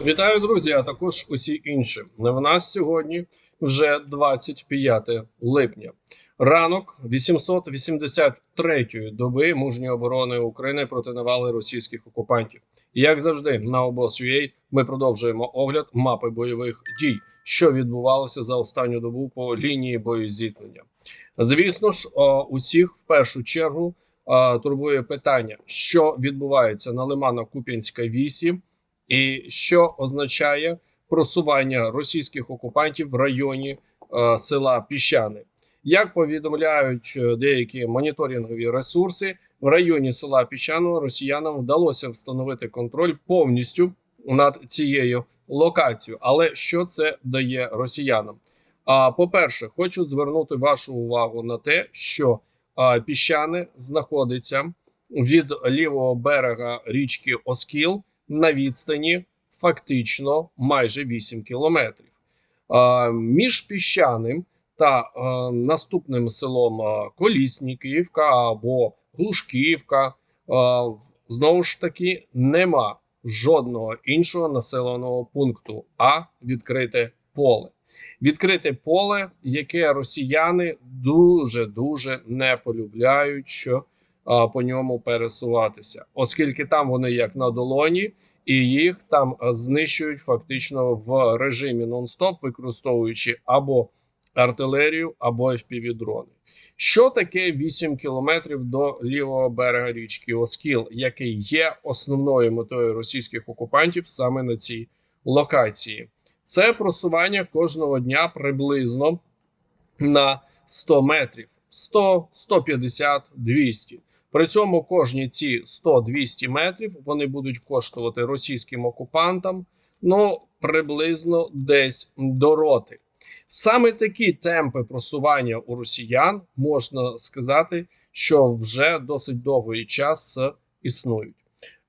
Вітаю, друзі, а також усі інші. В нас сьогодні вже 25 липня. Ранок 883-ї доби мужньої оборони України проти навали російських окупантів. І як завжди, на обоз.ua ми продовжуємо огляд мапи бойових дій, що відбувалося за останню добу по лінії боєзіткнення. Звісно ж, усіх в першу чергу турбує питання, що відбувається на Лимано-Куп'янська 8 і що означає просування російських окупантів в районі е, села Піщани. Як повідомляють е, деякі моніторингові ресурси, в районі села Піщаного росіянам вдалося встановити контроль повністю над цією локацією. Але що це дає росіянам? А по-перше, хочу звернути вашу увагу на те, що а, піщани знаходиться від лівого берега річки Оскіл на відстані фактично майже 8 кілометрів. Між піщаним та наступним селом Колісніківка або Глушківка знову ж таки нема жодного іншого населеного пункту, а відкрите поле. Відкрите поле, яке росіяни дуже дуже не полюбляють, що по ньому пересуватися, оскільки там вони як на долоні, і їх там знищують фактично в режимі нон-стоп, використовуючи або артилерію, або FPV-дрони. Що таке 8 кілометрів до лівого берега річки Оскіл, який є основною метою російських окупантів саме на цій локації? Це просування кожного дня приблизно на 100 метрів 100, 150, 200. При цьому кожні ці 100-200 метрів вони будуть коштувати російським окупантам ну приблизно десь до роти. Саме такі темпи просування у росіян можна сказати, що вже досить довгий час існують.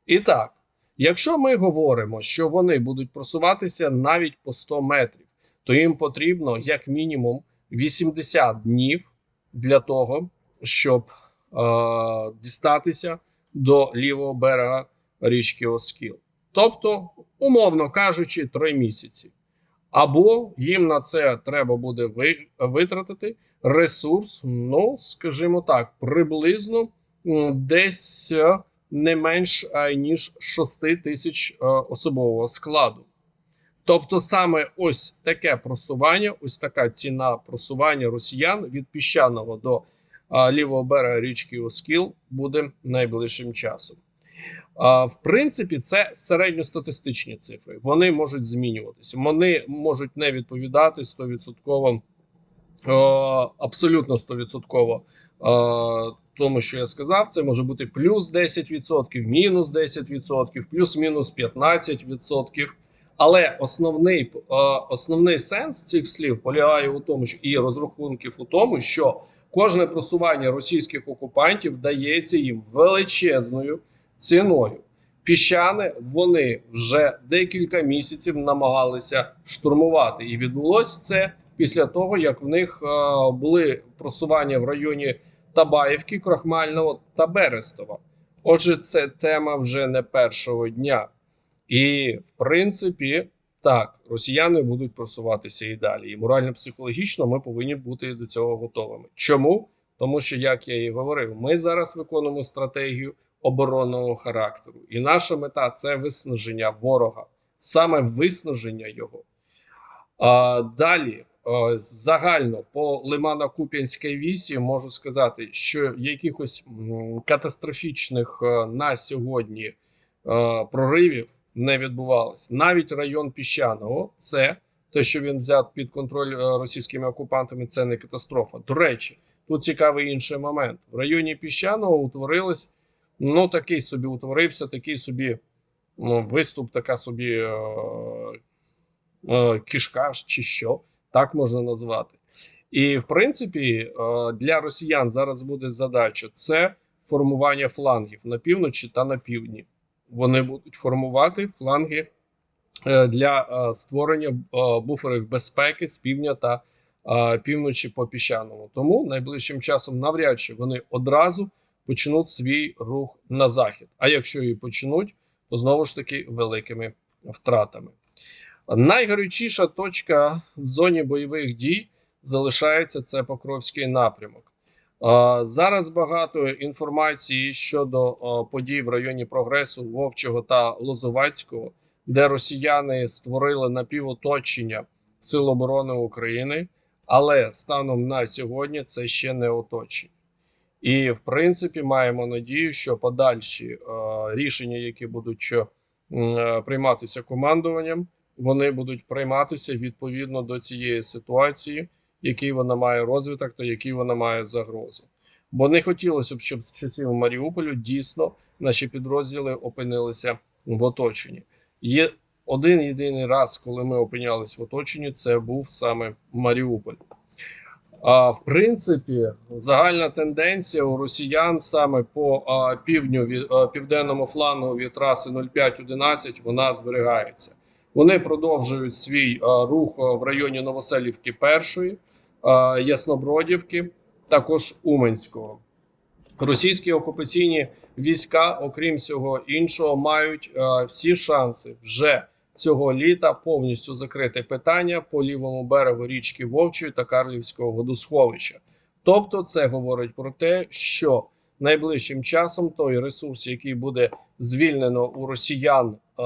І так, якщо ми говоримо, що вони будуть просуватися навіть по 100 метрів, то їм потрібно як мінімум 80 днів для того, щоб дістатися до лівого берега річки Оскіл. Тобто, умовно кажучи, 3 місяці. Або їм на це треба буде витратити ресурс, ну скажімо так, приблизно десь е, не менш ніж 6 тисяч е, особового складу. Тобто, саме ось таке просування, ось така ціна просування росіян від піщаного до лівого берега річки Оскіл буде найближчим часом. В принципі, це середньостатистичні цифри. Вони можуть змінюватися. Вони можуть не відповідати 100%, е, абсолютно 100% е, тому, що я сказав. Це може бути плюс 10%, мінус 10%, плюс-мінус 15%. Але основний, основний сенс цих слів полягає у тому, що і розрахунків у тому, що кожне просування російських окупантів дається їм величезною ціною. Піщани вони вже декілька місяців намагалися штурмувати, і відбулося це після того, як в них е, були просування в районі Табаївки, Крахмального та Берестова. Отже, це тема вже не першого дня. І в принципі, так, росіяни будуть просуватися і далі. І морально-психологічно ми повинні бути до цього готовими. Чому? Тому що, як я і говорив, ми зараз виконуємо стратегію оборонного характеру, і наша мета це виснаження ворога, саме виснаження його. А, далі, загально по Лимано-Куп'янській вісі можу сказати, що якихось катастрофічних а, на сьогодні а, проривів не відбувалось. Навіть район піщаного, це те, що він взят під контроль російськими окупантами, це не катастрофа. До речі, тут цікавий інший момент. В районі піщаного утворилось ну такий собі утворився, такий собі ну, виступ, така собі е, е, кішка чи що, так можна назвати. І в принципі, е, для росіян зараз буде задача це формування флангів на півночі та на півдні. Вони будуть формувати фланги е, для е, створення е, буферів безпеки з півдня та півночі по піщаному. Тому найближчим часом навряд чи вони одразу почнуть свій рух на захід. А якщо і почнуть, то знову ж таки великими втратами. Найгарячіша точка в зоні бойових дій залишається це Покровський напрямок. А, Зараз багато інформації щодо подій в районі прогресу Вовчого та Лозовацького, де росіяни створили напівоточення Сил оборони України, але станом на сьогодні це ще не оточення. І, в принципі, маємо надію, що подальші е, рішення, які будуть е, прийматися командуванням, вони будуть прийматися відповідно до цієї ситуації, який вона має розвиток та який вона має загрозу. Бо не хотілося б, щоб з часів Маріуполю дійсно наші підрозділи опинилися в оточенні. Є один єдиний раз, коли ми опинялись в оточенні, це був саме Маріуполь. А в принципі, загальна тенденція у росіян саме по а, півдню від південному флангу від траси 0511 вона зберігається. Вони продовжують свій рух в районі Новоселівки першої, Яснобродівки, також Уменського. Російські окупаційні війська, окрім всього іншого, мають всі шанси вже цього літа повністю закрити питання по лівому берегу річки Вовчої та Карлівського водосховища. Тобто, це говорить про те, що найближчим часом той ресурс, який буде звільнено у росіян е,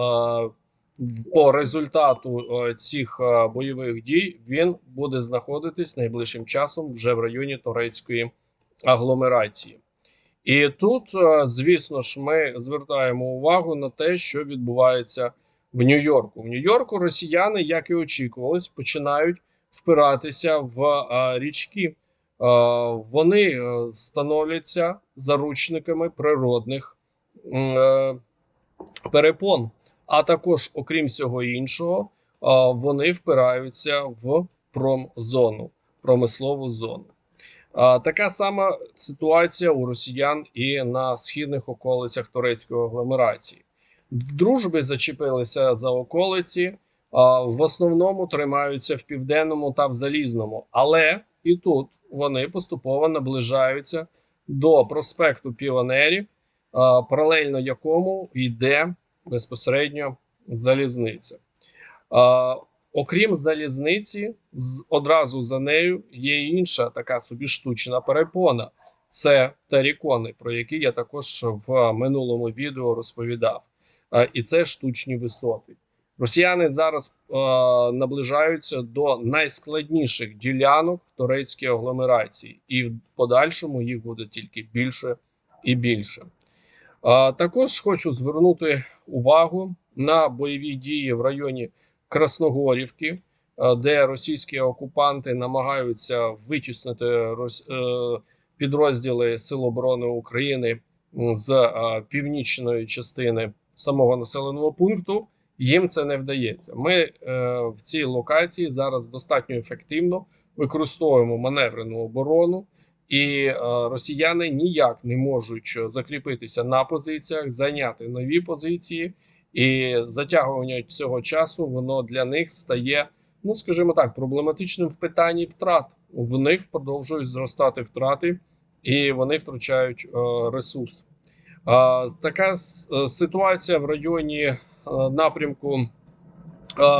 по результату е, цих е, бойових дій, він буде знаходитись найближчим часом вже в районі турецької агломерації. І тут, е, звісно ж, ми звертаємо увагу на те, що відбувається в Нью-Йорку. В Нью-Йорку росіяни, як і очікувалось, починають впиратися в річки. Вони становляться заручниками природних перепон. А також, окрім всього іншого, вони впираються в промзону, промислову зону. Така сама ситуація у росіян і на східних околицях турецької агломерації дружби зачепилися за околиці, в основному тримаються в південному та в залізному. Але і тут вони поступово наближаються до проспекту Піонерів, паралельно якому йде безпосередньо залізниця. Окрім залізниці, одразу за нею є інша така собі штучна перепона. Це тарікони, про які я також в минулому відео розповідав і це штучні висоти. Росіяни зараз е, наближаються до найскладніших ділянок в турецькій агломерації, і в подальшому їх буде тільки більше і більше. Також хочу звернути увагу на бойові дії в районі Красногорівки, де російські окупанти намагаються вичиснити е, підрозділи Сил оборони України з е, північної частини самого населеного пункту. Їм це не вдається. Ми е, в цій локації зараз достатньо ефективно використовуємо маневрену оборону, і е, росіяни ніяк не можуть закріпитися на позиціях, зайняти нові позиції, і затягування цього часу воно для них стає, ну скажімо так, проблематичним в питанні втрат. В них продовжують зростати втрати, і вони втрачають е, ресурс. Така е, ситуація в районі е, напрямку е,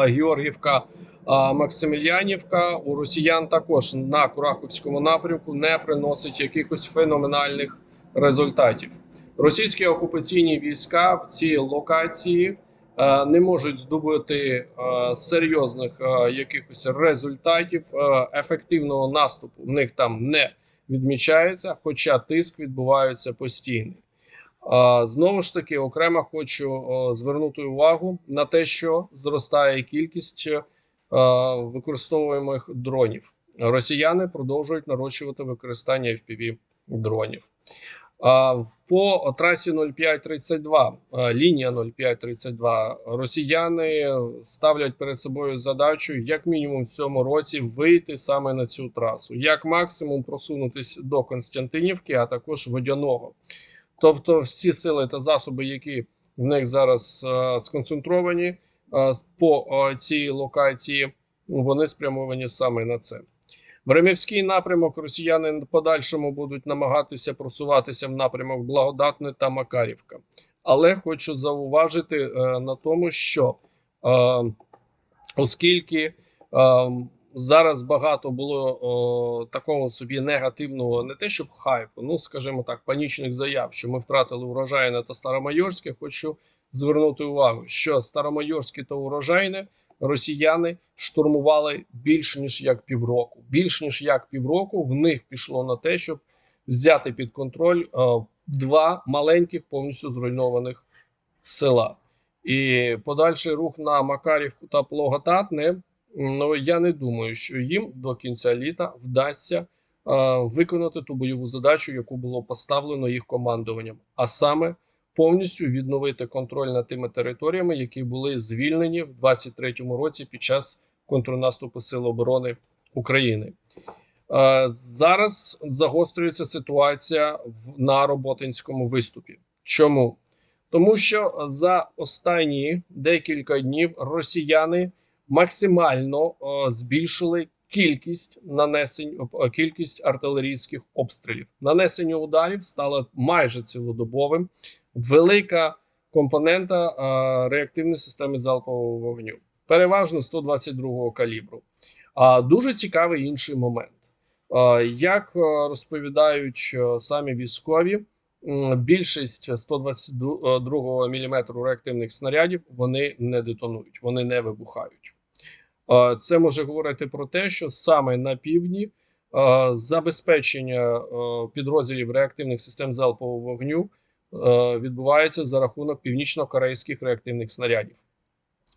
Георгівка. Максимільянівка у росіян також на Кураховському напрямку не приносить якихось феноменальних результатів. Російські окупаційні війська в цій локації не можуть здобути серйозних якихось результатів. Ефективного наступу в них там не відмічається, хоча тиск відбувається постійно. Знову ж таки, окремо хочу звернути увагу на те, що зростає кількість е, використовуємих дронів. Росіяни продовжують нарощувати використання fpv дронів. По трасі 0532, лінія 0532, росіяни ставлять перед собою задачу, як мінімум в цьому році вийти саме на цю трасу, як максимум просунутися до Константинівки, а також водяного. Тобто, всі сили та засоби, які в них зараз е, сконцентровані е, по е, цій локації, вони спрямовані саме на це. Времівський напрямок росіяни в подальшому будуть намагатися просуватися в напрямок Благодатне та Макарівка. Але хочу зауважити е, на тому, що оскільки е, зараз багато було такого собі негативного, не те, щоб хайпу, ну скажімо так, панічних заяв, що ми втратили урожайне та старомайорське. Хочу звернути увагу, що старомайорське та урожайне росіяни штурмували більш ніж як півроку. Більш ніж як півроку в них пішло на те, щоб взяти під контроль е, два маленьких повністю зруйнованих села. І подальший рух на Макарівку та Плоготатне. Ну я не думаю, що їм до кінця літа вдасться е, виконати ту бойову задачу, яку було поставлено їх командуванням, а саме повністю відновити контроль над тими територіями, які були звільнені в 23-му році під час контрнаступу Сил оборони України. Е, зараз загострюється ситуація на роботинському виступі. Чому? Тому що за останні декілька днів росіяни максимально е, збільшили кількість нанесень е, кількість артилерійських обстрілів. Нанесення ударів стало майже цілодобовим. Велика компонента е, реактивної системи залпового вогню, переважно 122-го калібру. А дуже цікавий інший момент. Е, як е, розповідають самі військові, більшість 122 мм реактивних снарядів вони не детонують, вони не вибухають. Це може говорити про те, що саме на півдні забезпечення підрозділів реактивних систем залпового вогню відбувається за рахунок північно-корейських реактивних снарядів.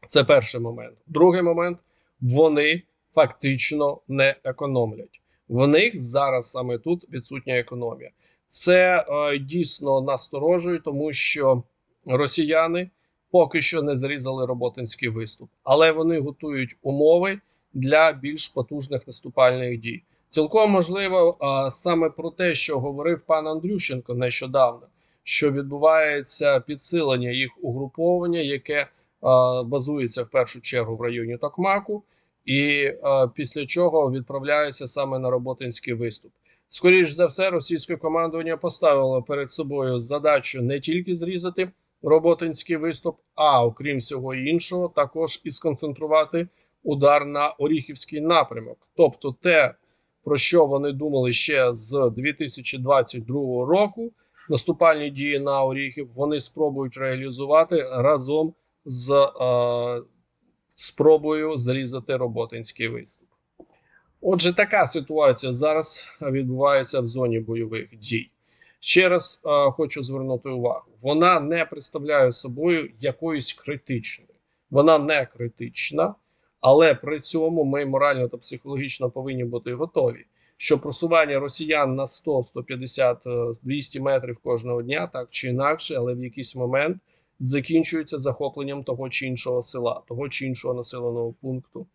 Це перший момент. Другий момент вони фактично не економлять. В них зараз саме тут відсутня економія. Це е, дійсно насторожує, тому що росіяни поки що не зрізали роботинський виступ, але вони готують умови для більш потужних наступальних дій. Цілком можливо, е, саме про те, що говорив пан Андрющенко нещодавно, що відбувається підсилення їх угруповання, яке е, базується в першу чергу в районі Токмаку, і е, після чого відправляється саме на роботинський виступ. Скоріш за все, російське командування поставило перед собою задачу не тільки зрізати роботинський виступ, а окрім всього іншого, також і сконцентрувати удар на Оріхівський напрямок, тобто те, про що вони думали ще з 2022 року. Наступальні дії на Оріхів вони спробують реалізувати разом з е, спробою зрізати роботинський виступ. Отже, така ситуація зараз відбувається в зоні бойових дій. Ще раз е, хочу звернути увагу: вона не представляє собою якоїсь критичної, вона не критична, але при цьому ми морально та психологічно повинні бути готові, що просування росіян на 100, 150, е, 200 метрів кожного дня, так чи інакше, але в якийсь момент закінчується захопленням того чи іншого села, того чи іншого населеного пункту.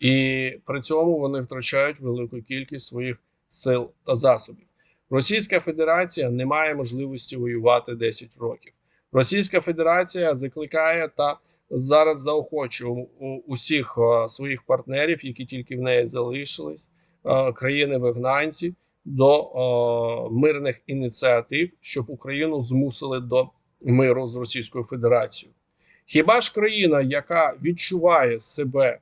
І при цьому вони втрачають велику кількість своїх сил та засобів. Російська Федерація не має можливості воювати 10 років. Російська Федерація закликає та зараз заохочує усіх е, своїх партнерів, які тільки в неї залишились, е, країни-вигнанці, до е, мирних ініціатив, щоб Україну змусили до миру з Російською Федерацією. Хіба ж країна, яка відчуває себе е,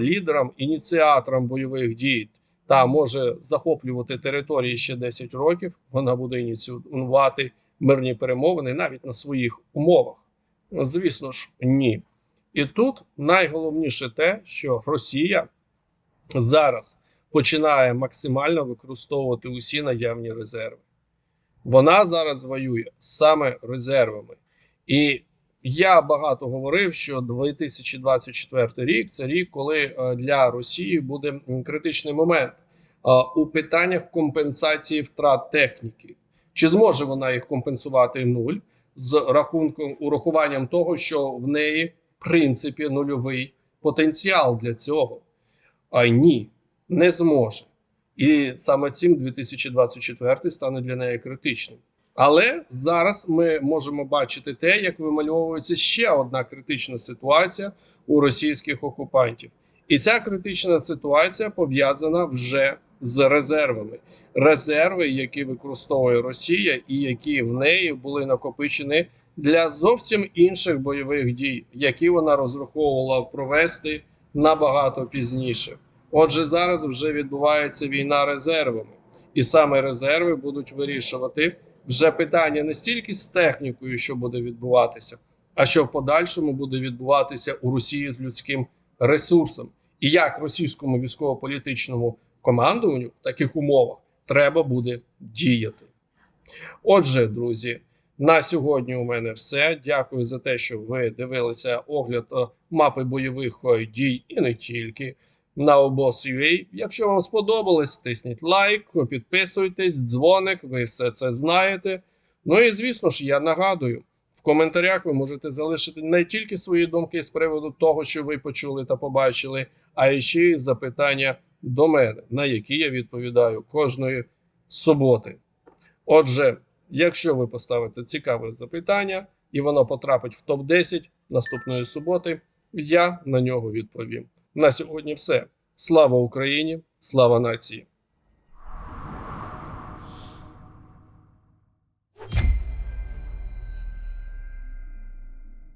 лідером, ініціатором бойових дій та може захоплювати території ще 10 років, вона буде ініціювати мирні перемовини навіть на своїх умовах? Ну, Звісно ж, ні. І тут найголовніше те, що Росія зараз починає максимально використовувати усі наявні резерви. Вона зараз воює саме резервами. І я багато говорив, що 2024 рік це рік, коли е, для Росії буде критичний момент е, у питаннях компенсації втрат техніки. Чи зможе вона їх компенсувати нуль з рахунком урахуванням того, що в неї в принципі нульовий потенціал для цього? А ні, не зможе. І саме цим 2024 стане для неї критичним. Але зараз ми можемо бачити те, як вимальовується ще одна критична ситуація у російських окупантів. І ця критична ситуація пов'язана вже з резервами. Резерви, які використовує Росія, і які в неї були накопичені для зовсім інших бойових дій, які вона розраховувала провести набагато пізніше. Отже, зараз вже відбувається війна резервами, і саме резерви будуть вирішувати вже питання не стільки з технікою, що буде відбуватися, а що в подальшому буде відбуватися у Росії з людським ресурсом, і як російському військово-політичному командуванню в таких умовах треба буде діяти. Отже, друзі, на сьогодні у мене все. Дякую за те, що ви дивилися огляд е, мапи бойових е, дій і не тільки на обоз.ua. Якщо вам сподобалось, тисніть лайк, підписуйтесь, дзвоник, ви все це знаєте. Ну і звісно ж, я нагадую, в коментарях ви можете залишити не тільки свої думки з приводу того, що ви почули та побачили, а ще й запитання до мене, на які я відповідаю кожної суботи. Отже, якщо ви поставите цікаве запитання і воно потрапить в топ-10 наступної суботи, я на нього відповім. На сьогодні все. Слава Україні! Слава нації!